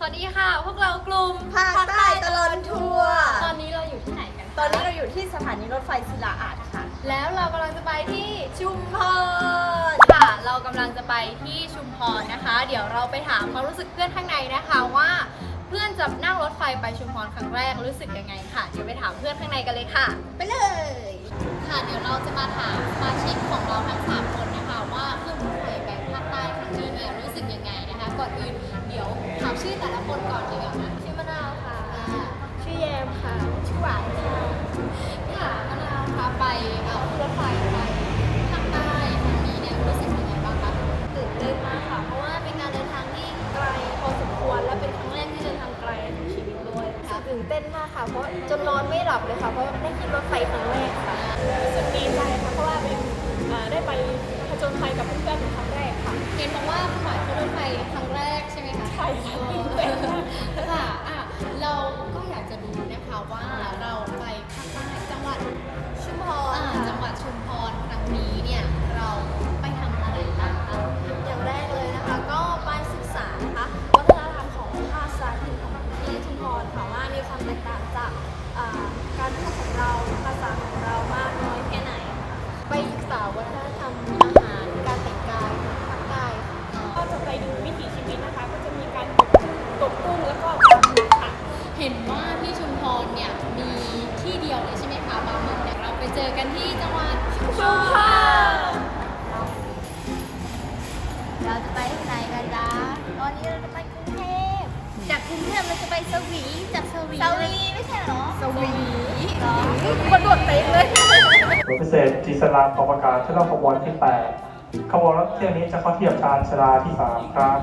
สวัสดีค่ะ พวกเรากลุ่มภาคใต้ตลอดทัวร์ ตอนนี้เราอยู่ที่ไหนกันคะตอนนี้เราอยู่ที่สถานีรถไฟศิลาอาดค่ะ แล้วเรากำลังจะไปที่ชุมพรค่ะ เรากำลังจะไปที่ชุมพรนะคะ เดี๋ยวเราไปถามความรู้สึกเพื่อนข้างในนะคะว่า เพื่อนจะนั่งรถไฟไปชุมพรครั้งแรกรู้สึกยังไงค่ะ เดี๋ยวไปถามเพื่อนข้างในกันเลยค่ะ ไปเลย ค่ะ เดี๋ยวเราจะมาถามสมาชิกของเราทั้งสามคนนะคะว่าขึ้นรถไฟไปภาคใต้ครั้งนี้เนี่ยรู้สึกยังไงนะคะ ก่อนอื่นเดี๋ยวถามชื่อแต่ละคนก่อนดีกว่านะชื่อมะนาวค่ะชื่อแยมค่ะชื่อหวานค่ะค่ะมะนาวคะไปเอ่อ กันที่จังหวัดชุมพรเราจะไปที่ไหนกันจ๊ะตอนนี้เราจะไปกรุงเทพ จากกรุงเทพเราจะไปสวี จากสวีสวีไม่ใช่เหรอ สวีเหรอกระโดดเตะเลย รถพิเศษจีสลามกองประกาศที่เราขบวนที่ 8 ขบวนรถเที่ยวนี้จะเข้าเทียบชานชาลาที่ 3 ครับ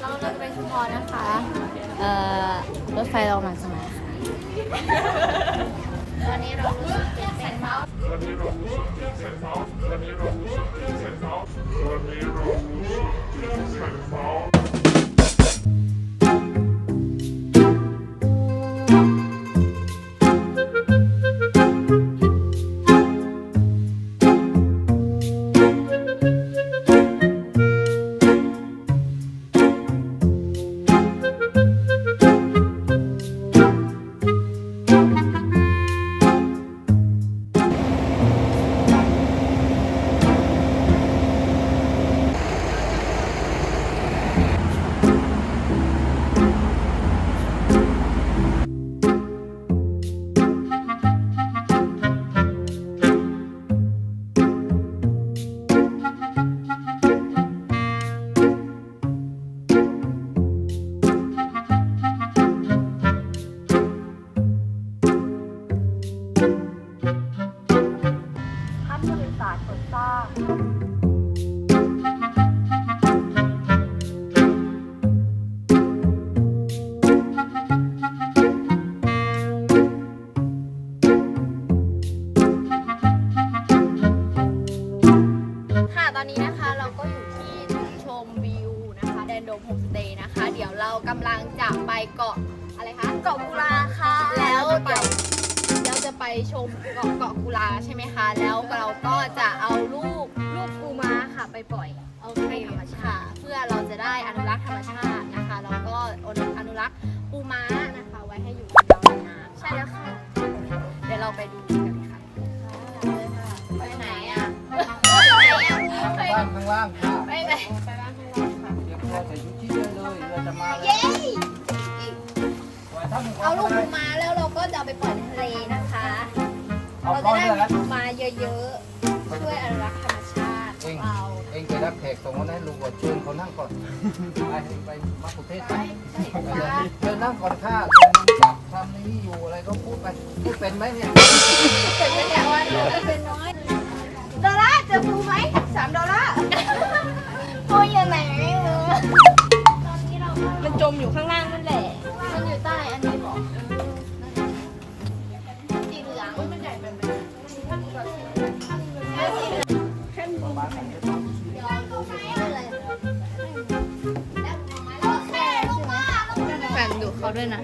เราจะไปชุมพรนะคะ เอ่อ รถไฟเรามาจะมาค่ะ ตอนนี้เรารู้สึกตื่นเต้นมาก ยมตัวใส่ชุดที่ได้เลยเรือจะมาแล้วเย้ปล่อยท่านหนึ่งเอาลูกเลปูยม้าแล้วเราก็จะเอาไปปล่อยในทะเลนะคะ เอาเราก้จะอนได้เลยมีนะปูม้าเยอะๆ ช่วยอนุรักษ์ธรรมชาติของเราเองไปรับแขกส่งคนให้ลุงก่อนเชิญเขานั่งก่อน ไปไปมักคุเทศไปไปเลยเชิญนั่งก่อนค่ะเชิญจับทำนี้อยู่อะไรก็พูดไปพูดเป็นไหมเนี่ยเป็นไม่แต่ว่าเราเป็นน้อย ดอลลาร์เจอปูไหมสามดอลลาร์ ปูอยู่ไหน ไม่รู้มันจมอยู่ข้างล่างนั่นแหละ มันอยู่ใต้อันนี้บอกสีเหลืองมันใหญ่เป็นแบบแฝงดูเขาด้วยนะ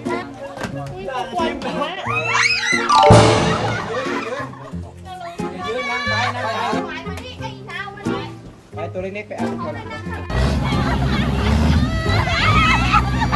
ยืนนั่งไปนั่งไปไปตัวเล็กๆไปอ่าน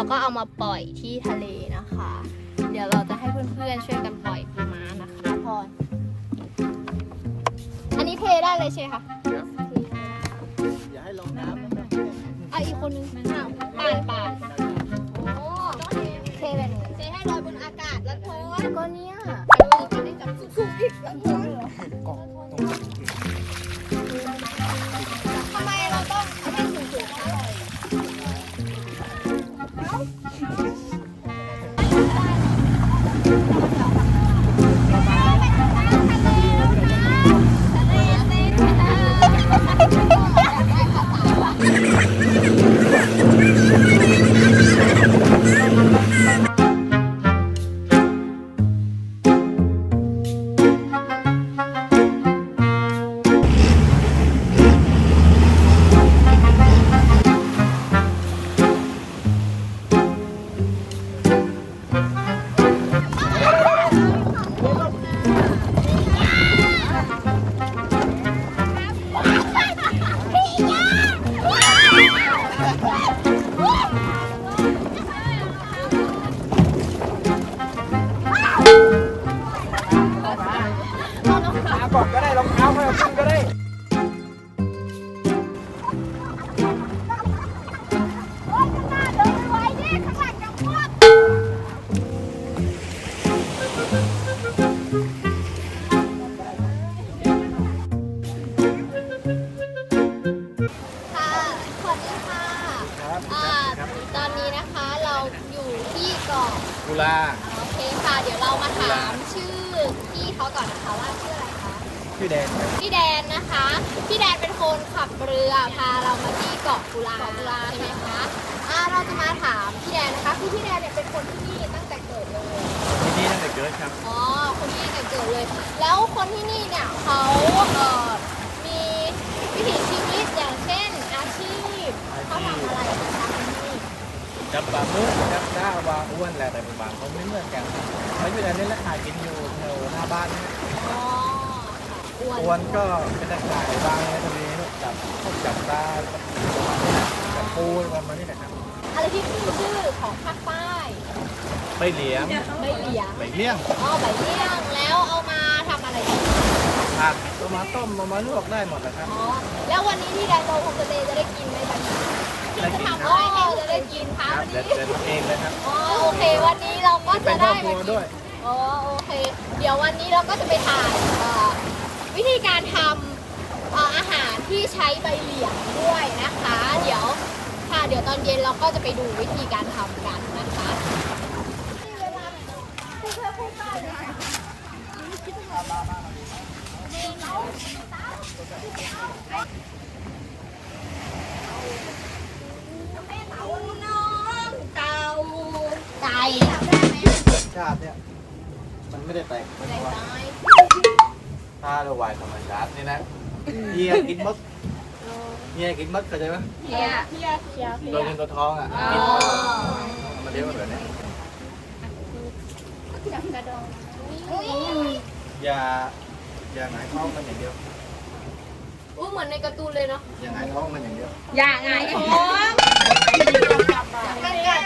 แล้วก็เอามาปล่อยที่ทะเลนะคะ เดี๋ยวเราจะให้เพื่อนๆช่วยกันปล่อยปูม้านะคะพรอันนี้เทได้เลยใช่ไหมคะอย่าให้ลงน้ำนะอะอีกคนนึงอ้าวปานปานโอ้เทแบบนี้เทให้ลอยบนอากาศแล้วโพสก็เนี่ยจะได้จับสูงๆอีกแล้วโพสเกาะตร กุลาโอเคค่ะ เดี๋ยวเรามาถามชื่อพี่เขาก่อนนะคะว่าชื่ออะไรคะ ชื่อแดงครับพี่แดนนะคะ พี่แดนเป็นคนขับเรือพาเรามาที่เกาะกุลากุลาใช่ไหมคะอ่าเราจะมาถามพี่แดนนะคะคือพี่แดนเนี่ยเป็นคนที่นี่ตั้งแต่เกิดเลย ที่นี่ตั้งแต่เกิดครับ อ๋อ คนที่นี่ตั้งแต่เกิดเลย แล้วคนที่นี่เนี่ยเขาเอ่อมีวิถีชีวิตอย่างเช่นอาชีพเขาทำอะไรนะคะที่นี่ จับปลาหมึกจับด้าวาอ้วนแหละแต่บางเขาไม่เหมือนกันเขาอยู่ในนี้แหละขายกินอยู่แถวหน้าบ้านนี่อ๋ออ้วนอ้วนก็เป็นตะข่ายบางในทะเลจับพวกจับปลาจับปูประมาณนี้แหละครับอะไรที่ขึ้นชื่อของภาคใต้ใบเหลียงใบเหลียงใบเลี้ยงอ๋อใบเลี่ยงแล้วเอามาทำอะไรผักเอามาต้มเอามาลวกได้หมดนะครับอ๋อแล้ววันนี้ที่ไดโนโฮมสเตย์จะได้กินไหมจ๊ะ ได้กินจะคทำรับอะไรให้เราจะได้กินครับวันเดี๋ยวเดี๋ยวทำเองเลยครับอ๋อโอเค วันนี้เราก็เป็จะนพ่อได้ครัมากิน ด้วย อ๋อโอเค เดี๋ยววันนี้เราก็จะไปถ่ายเอ่อวิธีการทำเอ่ออาหารที่ใช้ใบเหลียงด้วยนะคะ เดี๋ยวค่ะเดี๋ยวตอนเย็นเราก็จะไปดูวิธีการทำกันนะคะ ไก่ ชาติเนี่ย มันไม่ได้แตกเป็นไก่ว่าตายถ้าเราวายธรรมชาตินี่นะเฮียกินมดเฮียกินมดเข้าใจไหมเฮียตัวเงินตัวทองอะอ๋กินมดอมาเลี้ยงมันแบบนี้อย่าอย่าหงายท้องมันอย่างเดียวอู้เหมือนในการ์ตูนเลยเนาะอย่าหงายท้องมันอย่างเดียว อย่างไงท้องเป็นไงอะนั่ง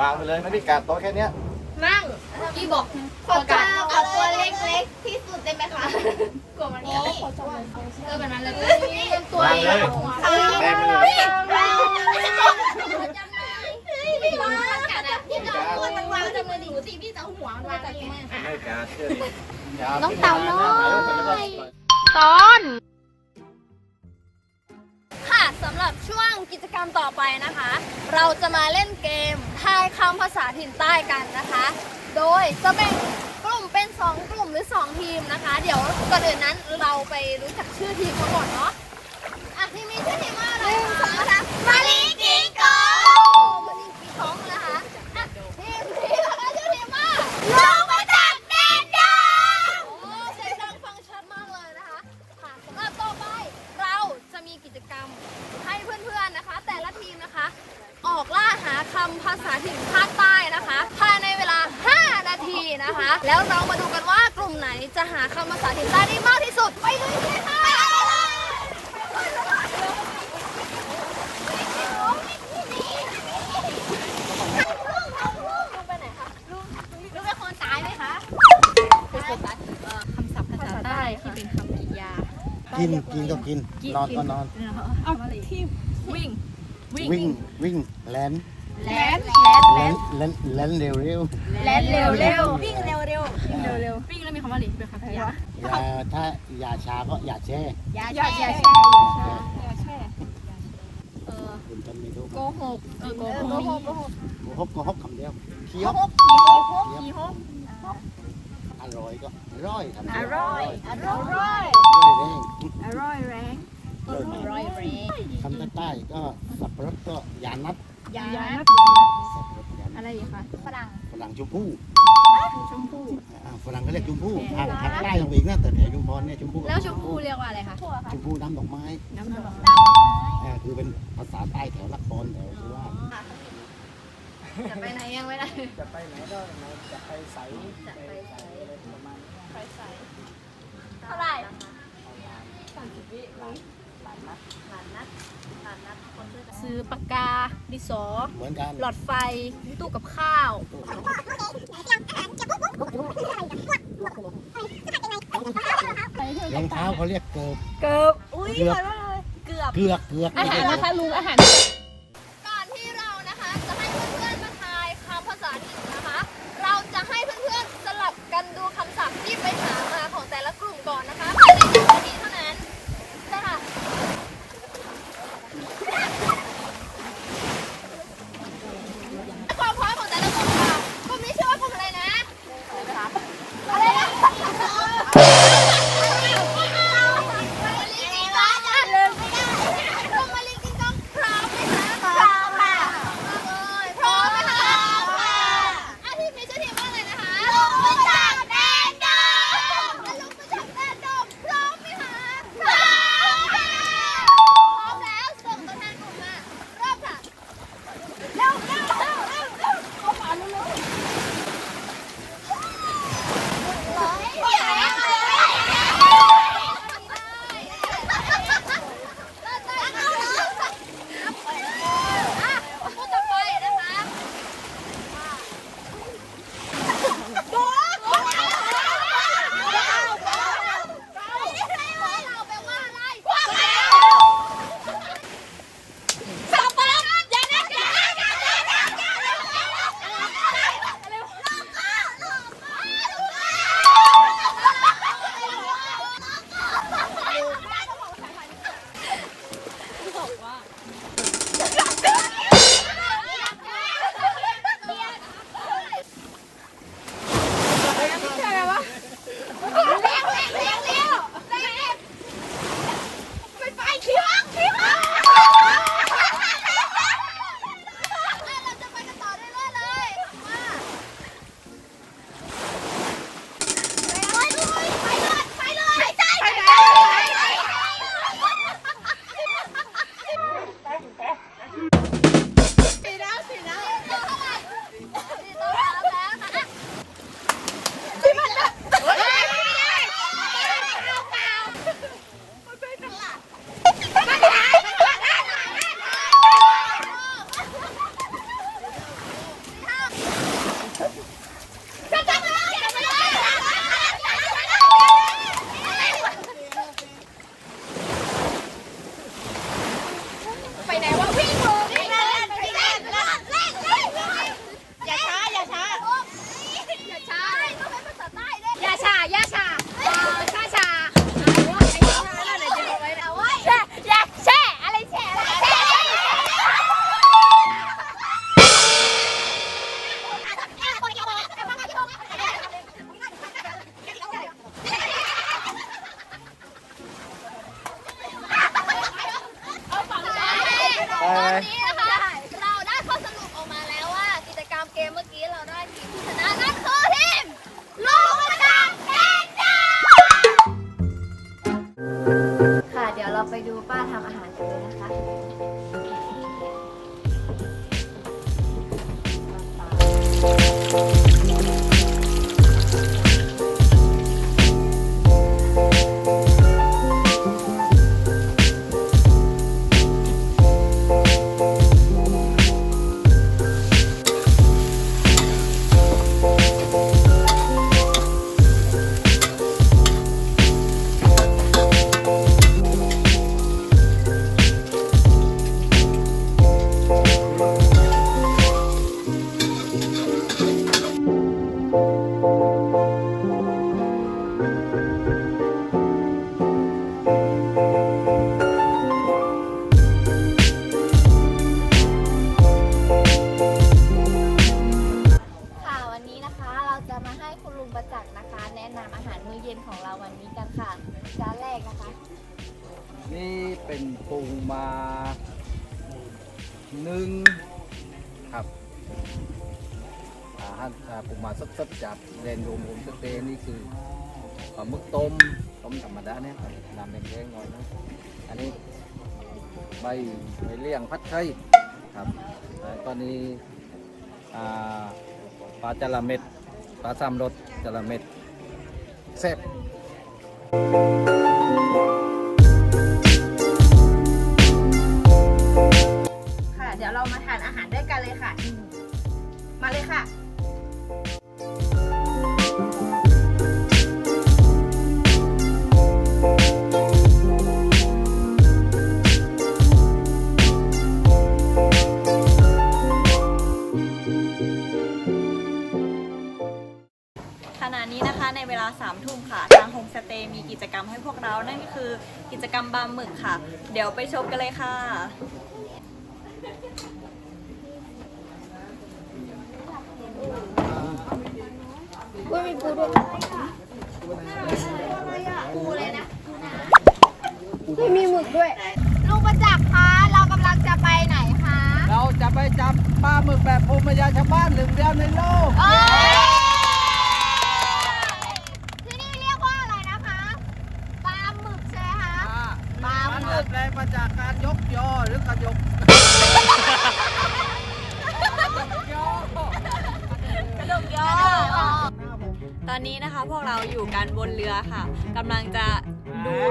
วางไปเลยไม่ได้กัดโต๊ะแค่เนี้ยนั่งพี่บอกขอจับเอาตัวเล็กๆที่สุดได้ไหมคะกลัวมันนี้เออแบบนั้นเลยเป็นตัววางเอเลยงแบไปเลย พี่วางกัดอะพี่จะเอาตัวมันวางจำเลยดิหนูสิพี่จะเอาหัวมันวางจากนี้ไม่กัดเชื่อดิย่น้องเต่าน้อยถ่ายรูปไปแล้วก็ปล่อยตอน รับช่วงกิจกรรมต่อไปนะคะ เราจะมาเล่นเกมทายคำภาษาถิ่นใต้กันนะคะ โดยจะแบ่งกลุ่มเป็น 2 กลุ่มหรือ 2 ทีมนะคะ เดี๋ยวก่อนอื่นนั้นเราไปรู้จักชื่อทีมกันก่อนเนาะ คำศัพท์ภาษาใต้ที่เป็นคำกริยา กินกินก็กิน นอนก็นอน เอาที่วิ่ง วิ่งวิ่งแลนแลนแลนแลนแลนเร็วเร็วแลนเร็วเร็ววิ่งเร็วเร็ววิ่งเร็วเร็ววิ่งแล้วมีคำว่าหลีเป็นคำพยาอย่าถ้าอย่าช้าก็อย่าแช่อย่าแช่อย่าแช่อย่าแช่โกหกเออโกหกโกหกโกหกโกหกคำเดียวขี้ฮกขี้ฮกขี้ฮก อร่อยก็อร่อยคำเดีอยวร่อย อร่อย อร่อยแรงอร่อยแรงร้อยเรคำใต้ๆก็สับปะรดก็ยานัดยาอย่านับสับปะรดยานัดอะไรอีกคะฝรั่งฝรั่งชมพู่ชมพู่อ่าฝรั่งก็เรียกชมพู่ทางทางใต้ลงไปอีกนะแต่แถวชุมพรเนี่ยชมพู่แล้วชมพูเรียกว่าอะไรคะชมพู่น้ำดอกไม้น้ำดอกอ่าคือเป็นภาษาใต้แถวละครแถวสุราษฎร์จะไปไหนยังไม่ได้จะไปไหนก็ไหนจะไปใสจะไปใส อะไรประมาณนี้ไฟใสเท่าไหร่หลานนัดหลานนัดหลานนัดคนช่วยกันซื้อปากกาดินสอ เหมือนกันหลอดไฟ ตู้กับข้าว รองเท้าเขาเรียกเกิบเกือบ อุ้ยเกือบเกือบ เกือกเกือกอาหารนะคะลุงอาหาร กลุ่มก่อนนะคะภายใน ใบใบเลี่ยงพัดไทยครับตอนนี้ปลาจระเม็ดปลาสามรสจระเม็ดแซ่บค่ะ เดี๋ยวเรามาทานอาหารด้วยกันเลยค่ะ มาเลยค่ะ ลา3ามทุ่มค่ะ ทางโฮมสเตย์มีกิจกรรมให้พวกเรานั่นก็คือกิจกรรมบาร์หมึกค่ะ เดี๋ยวไปชมกันเลยค่ะลุงประจักษ์คะเรากำลังจะไปไหนคะ เราจะไปจับปลาหมึกแบบภูมิปัญญาชาวบ้านหนึ่งเดียวในโลก เอ้ย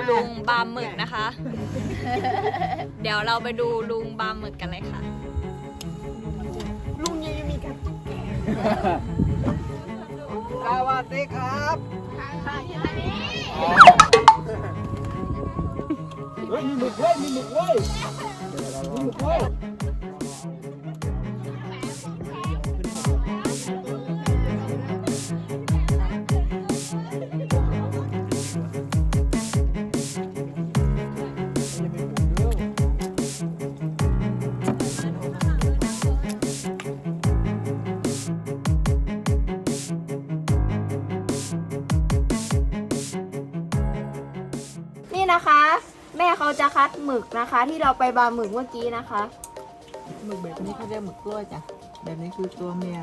ลุงบาร์หมึกนะคะ เดี๋ยวเราไปดูลุงบาร์หมึกกันเลยค่ะสวัสดีครับเฮ้ยมีหมึกเว้ยมีหมึกเว้ยมีหมึกเว้ย นี่นะคะ แม่เขาจะคัดหมึกนะคะ ที่เราไปบาร์หมึกเมื่อกี้นะคะ หมึกแบบนี้เขาเรียกหมึกกล้วยจ้ะ แบบนี้คือตัวเมีย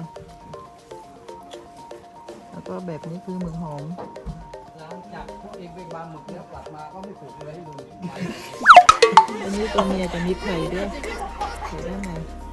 แล้วก็แบบนี้คือหมึกหอม หลังจากพวกเองไปบาหมึกแล้วกลับมาก็ไม่ถูกเลยให้ดู อันนี้ตัวเมียจะมีไข่ด้วยไข่ด้านในค่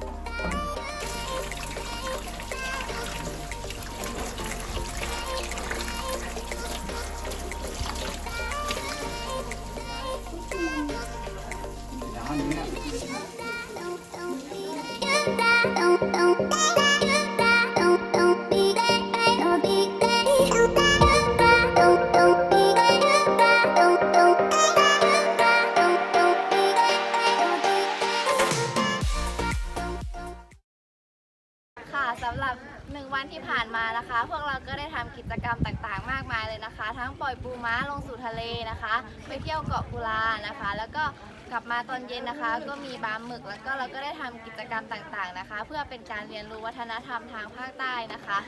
แล้วก็เราก็ได้ทำกิจกรรมต่างๆนะคะ เพื่อเป็นการเรียนรู้วัฒนธรรมทางภาคใต้นะคะ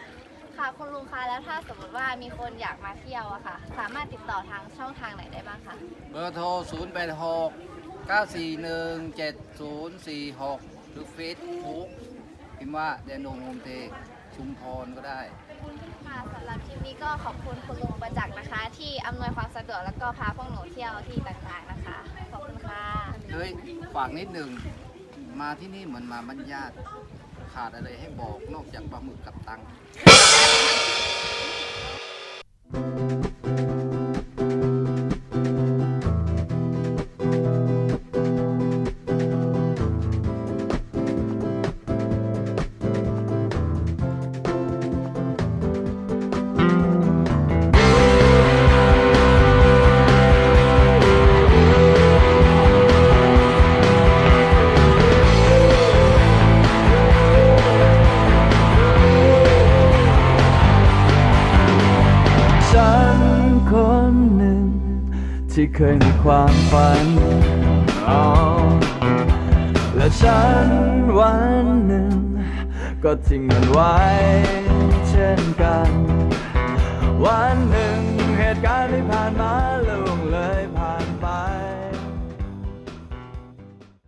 ค่ะคุณลุงคะแล้วถ้าสมมติว่ามีคนอยากมาเที่ยวอะค่ะ สามารถติดต่อทางช่องทางไหนได้บ้างคะ เบอร์โทร 0 8 6 9 4 1 7 0 4 6 หรือเฟซบุ๊กพิมพ์ว่าแดนโนมโฮมเทชุมพรก็ได้ ค่ะสำหรับทริปนี้ก็ขอบคุณคุณลุงประจักษ์นะคะ ที่อำนวยความสะดวกแล้วก็พาพวกหนูเที่ยวที่ต่างๆนะคะ ขอบคุณค่ะ เฮ้ย ฝากนิดหนึ่ง มาที่นี่เหมือนมาบรรยาตขาดอะไรให้บอกนอกจากปลาหมึกกับตังค์ เคยมีความฝันและฉันวันหนึ่งก็ทิ้งมันไว้